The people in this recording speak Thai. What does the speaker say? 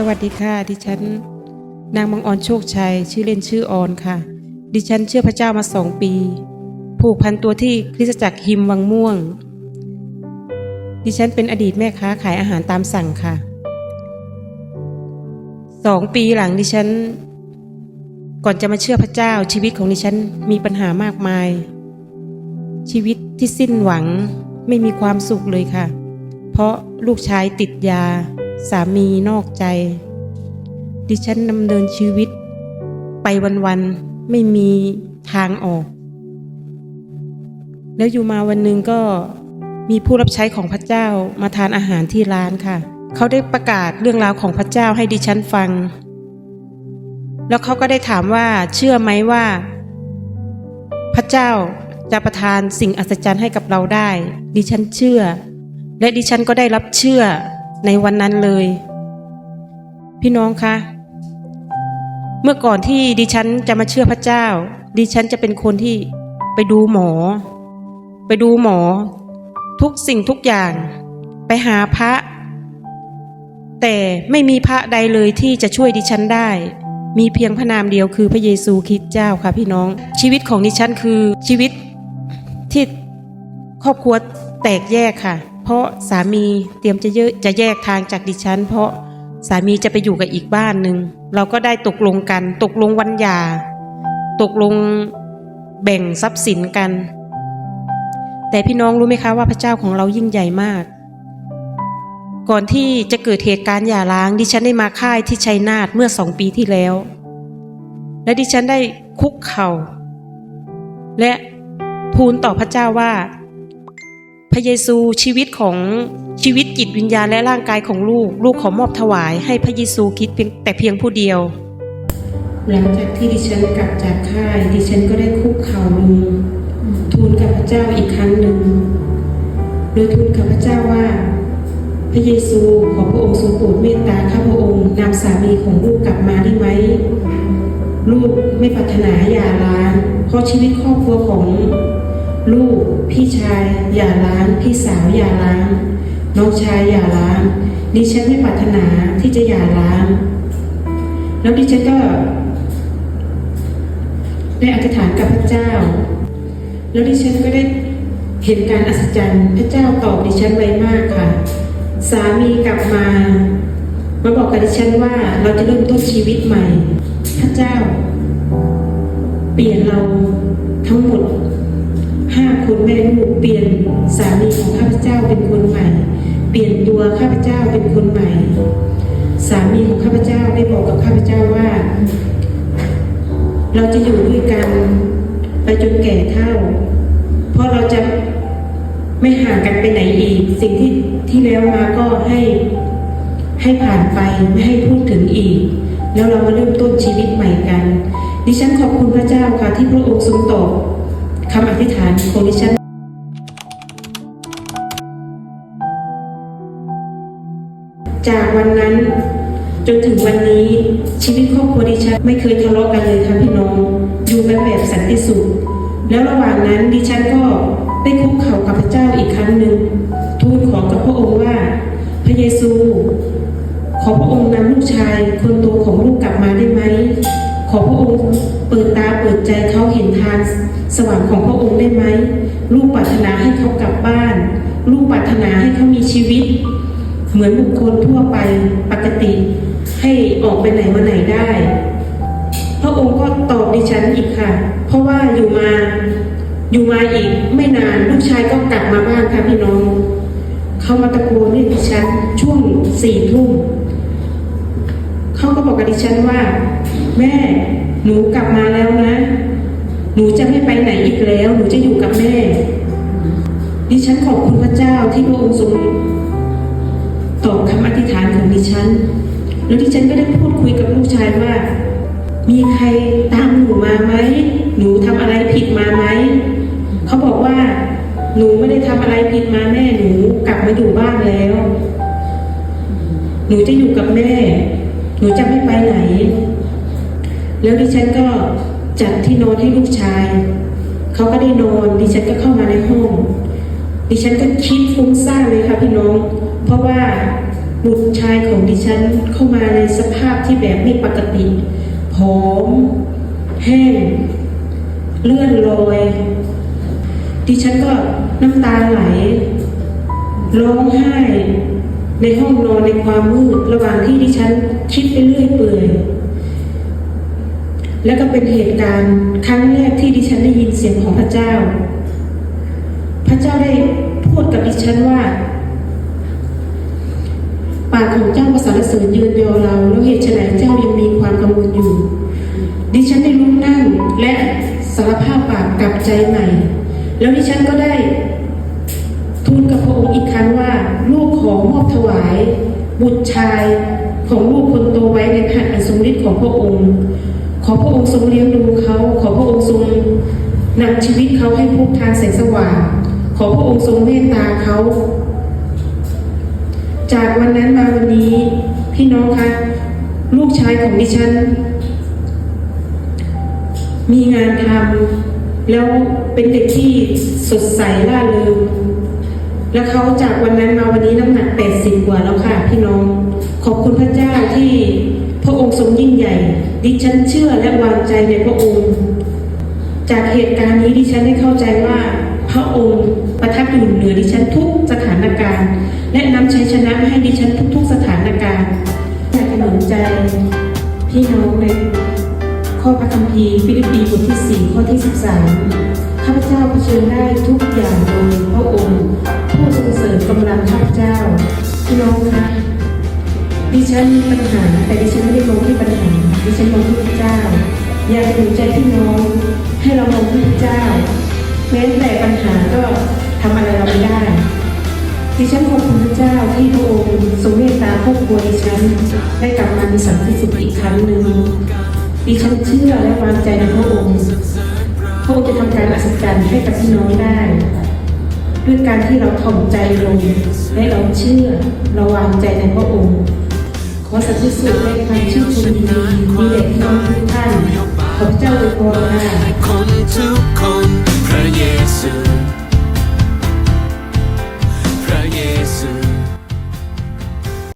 สวัสดีค่ะ ดิฉัน นางมังออนโชคชัย ชื่อเล่นชื่อออนค่ะ ดิฉันเชื่อพระเจ้ามาสองปี ผูกพันตัวที่คริสตจักรฮิมวังม่วง ดิฉันเป็นอดีตแม่ค้าขายอาหารตามสั่งค่ะสองปีหลังดิฉัน ก่อนจะมาเชื่อพระเจ้าชีวิตของดิฉันมีปัญหามากมาย ชีวิตที่สิ้นหวังไม่มีความสุขเลยค่ะ เพราะลูกชายติดยา สามีนอกใจ ดิฉันดำเนินชีวิต ไปวันๆไม่มีทางออก แล้วอยู่มาวันหนึ่งก็มีผู้รับใช้ของพระเจ้ามาทานอาหารที่ร้านค่ะ เขาได้ประกาศเรื่องราวของพระเจ้าให้ดิฉันฟัง แล้วเขาก็ได้ถามว่าเชื่อไหมว่า พระเจ้าจะประทานสิ่งอัศจรรย์ให้กับเราได้ ดิฉันเชื่อ และดิฉันก็ได้รับเชื่อ ในวันนั้นเลย พี่น้องคะ เมื่อก่อนที่ดิฉันจะมาเชื่อพระเจ้า ดิฉันจะเป็นคนที่ไปดูหมอ ไปดูหมอ ทุกสิ่งทุกอย่าง ไปหาพระ แต่ไม่มีพระใดเลยที่จะช่วยดิฉันได้ มีเพียงพระนามเดียวคือพระเยซูคริสต์เจ้าค่ะพี่น้อง ชีวิตของดิฉันคือชีวิตที่ครอบครัวแตกแยกค่ะ เพราะสามีเตรียมจะเยอะจะแยกทางจากดิฉัน เพราะสามีจะไปอยู่กับอีกบ้านหนึ่งเราก็ได้ตกลงกัน ตกลงวันหย่าตกลงแบ่งทรัพย์สินกัน แต่พี่น้องรู้ไหมคะว่าพระเจ้าของเรายิ่งใหญ่มาก ก่อนที่จะเกิดเหตุการณ์หย่าร้าง ดิฉันได้มาค่ายที่ชัยนาทเมื่อสองปีที่แล้ว และดิฉันได้คุกเข่าและทูลต่อพระเจ้าว่า พระเยซูชีวิตของชีวิตจิตวิญญาณและร่างกายของลูก ลูกขอมอบถวายให้พระเยซูคิดเพียงแต่เพียงผู้เดียว หลังจากที่ดิฉันกลับจากค่าย ดิฉันก็ได้คุกเข่าลงทูลกับพระเจ้าอีกครั้งหนึ่งโดยทูลกับพระเจ้าว่า พระเยซูขอพระองค์ทรงโปรดเมตตาข้าพระองค์นำสามีของลูกกลับมาได้ไหมลูกไม่ปรารถนาหย่าร้างเพราะชีวิตครอบครัวของ ลูก พี่ชายหย่าร้าง พี่สาวหย่าร้าง น้องชายหย่าร้าง ดิฉันไม่ปรารถนาที่จะหย่าร้าง แล้วดิฉันก็ได้อธิษฐานกับพระเจ้า แล้วดิฉันก็ได้เห็นการอัศจรรย์ พระเจ้าตอบดิฉันไวมากค่ะ สามีกลับมา มาบอกกับดิฉันว่าเราจะเริ่มต้นชีวิตใหม่ พระเจ้า เปลี่ยนเราทั้งหมด ห้าคนแม่ลูกเปลี่ยนสามีของข้าพเจ้าเป็นคนใหม่ เปลี่ยนตัวข้าพเจ้าเป็นคนใหม่ สามีของข้าพเจ้าได้บอกกับข้าพเจ้าว่า เราจะอยู่ด้วยกันไปจนแก่เท่า เพราะเราจะไม่ห่างกันไปไหนอีก สิ่งที่ที่แล้วมาก็ให้ให้ผ่านไปไม่ให้พูดถึงอีก แล้วเรามาเริ่มต้นชีวิตใหม่กัน ดิฉันขอบคุณพระเจ้าค่ะที่พระองค์ทรงตอบ คำอธิษฐานของดิฉันจากวันนั้นจนถึงวันนี้ชีวิตครอบครัวดิฉันไม่เคยทะเลาะกันเลยค่ะพี่น้องอยู่กันแบบสันติสุขแล้วระหว่างนั้นดิฉันก็ได้คุกเข่ากับพระเจ้าอีกครั้งหนึ่งทูลขอกับพระองค์ว่า พระเยซู ขอพระองค์นำลูกชายคนโตของลูกกลับมาได้ไหม อพระองค์เปิดตาเปิดใจเขาเห็นทางสว่างของพระองค์ได้ไหมลูกปรารถนาให้เขากลับบ้าน ลูกปรารถนาให้เขามีชีวิต เหมือนบุคคลทั่วไปปกติ ให้ออกไปไหนมาไหนได้ พระองค์ก็ตอบดิฉันอีกค่ะ เพราะว่าอยู่มาอยู่มาอีกไม่นานลูกชายก็กลับมาบ้านค่ะพี่น้อง เขามาตะโกนเรียกดิฉันช่วงสี่ทุ่ม เขาก็บอกกับดิฉันว่า แม่หนูกลับมาแล้วนะ หนูจะไม่ไปไหนอีกแล้ว หนูจะอยู่กับแม่ ดิฉันขอบคุณพระเจ้าที่พระองค์ทรงตอบคำอธิษฐานของดิฉัน แล้วดิฉันก็ได้พูดคุยกับลูกชายว่า มีใครตามหนูมาไหม หนูทำอะไรผิดมาไหม เขาบอกว่า หนูไม่ได้ทำอะไรผิดมาแม่ หนูกลับมาอยู่บ้านแล้ว หนูจะอยู่กับแม่ หนูจะไม่ไปไหน แล้วดิฉันก็จัดที่นอนให้ลูกชาย เขาก็ได้นอน ดิฉันก็เข้ามาในห้อง ดิฉันก็คิดฟุ้งซ่านเลยค่ะพี่น้อง เพราะว่าบุตรชายของดิฉันเข้ามาในสภาพที่แบบไม่ปกติผอม แห้ง เลื่อนลอย ดิฉันก็น้ำตาไหลร้องไห้ ในห้องนอนในความมืดระหว่างที่ดิฉันคิดไปเรื่อยเปื่อย และก็เป็นเหตุการณ์ครั้งแรกที่ดิฉันได้ยินเสียงของพระเจ้า พระเจ้าได้พูดกับดิฉันว่า ปากของเจ้าประสรรเสริญยืนยอเรา แล้วเหตุไฉนเจ้ายังมีความกังวลอยู่ ดิฉันได้ลุกนั่งและสารภาพบาปกลับใจใหม่ แล้วดิฉันก็ได้ ทูลกับพระองค์อีกครั้งว่า ลูกขอมอบถวาย บุตรชายของลูกคนโตไว้ในพระอันทรงฤทธิ์ของพระองค์ ขอพระองค์ทรงเลี้ยงดูเขา ขอพระองค์ทรงนำชีวิตเขาให้พบทางแสงสว่าง ขอพระองค์ทรงเมตตาเขา จากวันนั้นมาวันนี้พี่น้องคะลูกชายของดิฉัน มีงานทำแล้วเป็นเด็กที่สดใสร่าเริง แล้วเขาจากวันนั้นมาวันนี้น้ำหนัก80กว่าแล้วค่ะพี่น้อง ขอบคุณพระเจ้าที่พระองค์ทรงยิ่งใหญ่ ดิฉันเชื่อและวางใจในพระองค์ จากเหตุการณ์นี้ดิฉันได้เข้าใจว่า พระองค์ประทับอยู่เหนือดิฉันทุกสถานการณ์ และนำชัยชนะให้ดิฉันทุก ๆ สถานการณ์อยากจะหนุนใจ พี่น้องในข้อพระคัมภีร์ฟิลิปปีบทที่4ข้อที่13 ข้าพเจ้าเผชิญได้ทุกอย่างโดยพระองค์ ผู้ทรงเสริมกำลังข้าพเจ้าพี่น้องคะดิฉันมีปัญหาแต่ดิฉันไม่ได้มองที่ปัญหาดิฉันมองที่พระเจ้า อยากจะหนุนใจพี่น้องให้เรามองที่พระเจ้าแม้แต่ปัญหาก็ทำอะไรเราไม่ได้ดิฉันขอบคุณพระเจ้าที่พระองค์ทรงเมตตาครอบครัวดิฉันได้กลับมามีสันติสุขอีกครั้งหนึ่งดิฉันเชื่อและวางใจในพระองค์ พระองค์จะทำการอัศจรรย์ให้กับพี่น้องได้ ด้วยการที่เราถ่อมใจลงและเราเชื่อเราวางใจในพระองค์ ขอสัตย์สุดในความชื่นชมยินดีมีแด่พี่น้องทุกท่านขอพระเจ้าอวยพรค่ะคนทุกคนพระเยซู